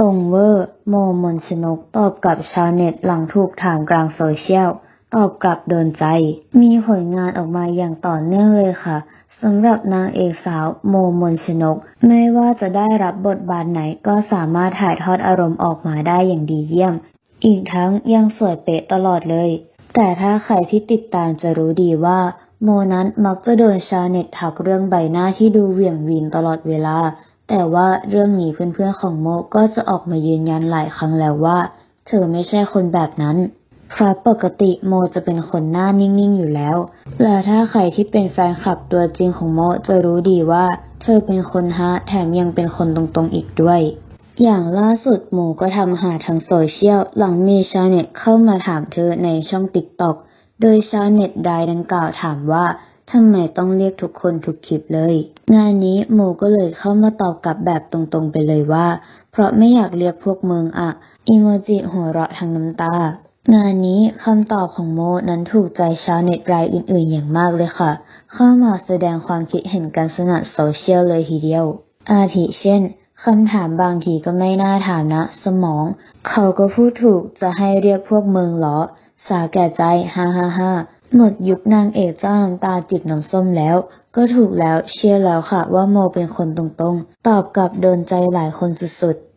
ตรงเวอร์ โมมนชนกตอบกับชาวเน็ตหลังถูกถามกลางโซเชียล ตอบกลับโดนใจ มีผลงานออกมาอย่างต่อเนื่องเลยค่ะสำหรับนางเอกสาวโมมนชนก ไม่ว่าจะได้รับบทบาทไหนก็สามารถถ่ายทอดอารมณ์ออกมาได้อย่างดีเยี่ยม อีกทั้งยังสวยเป๊ะตลอดเลย แต่ถ้าใครที่ติดตามจะรู้ดีว่า โมนั้นมักจะโดนชาวเน็ตทักเรื่องใบหน้าที่ดูเหวี่ยงวีนตลอดเวลา แต่ว่าเรื่องนี้เพื่อนๆของโมก็จะออกมายืนยันหลายครั้งแล้วว่า เธอไม่ใช่คนแบบนั้นเพราะปกติโมจะเป็นคนหน้านิ่งๆอยู่แล้ว และถ้าใครที่เป็นแฟนคลับตัวจริงของโมจะรู้ดีว่า เธอเป็นคนฮะแถมยังเป็นคนตรงๆอีกด้วย อย่างล่าสุดหมูก็ทำหาทางโซเชียลหลังมีชาวเน็ตเข้ามาถามเธอในช่องติ๊กต็อกโดยชาวเน็ตรายดังกล่าวถามว่า ทำไมต้องเรียกทุกคนทุกคลิปเลย งานนี้หมูก็เลยเข้ามาตอบกลับแบบตรงๆไปเลยว่า เพราะไม่อยากเรียกพวกมึงอะอิโมจิหัวเราะทั้งน้ำตา งานนี้คำตอบของโมนั้นถูกใจชาวเน็ตรายอื่นๆอย่างมากเลยค่ะ เข้ามาแสดงความคิดเห็นกันสนั่นโซเชียลเลยทีเดียว อาทิเช่นคำถามบางทีก็ไม่น่าถามนะ สมอง เขาก็พูดถูกจะให้เรียกพวกมึงเหรอ สาแก่ใจฮ่าฮ่าฮ่า หมดยุคนางเอกเจ้าน้ำตาจิบน้ำส้มแล้ว ก็ถูกแล้วเชื่อแล้วค่ะว่าโมเป็นคนตรงๆ ตอบกลับโดนใจหลายคนสุดๆ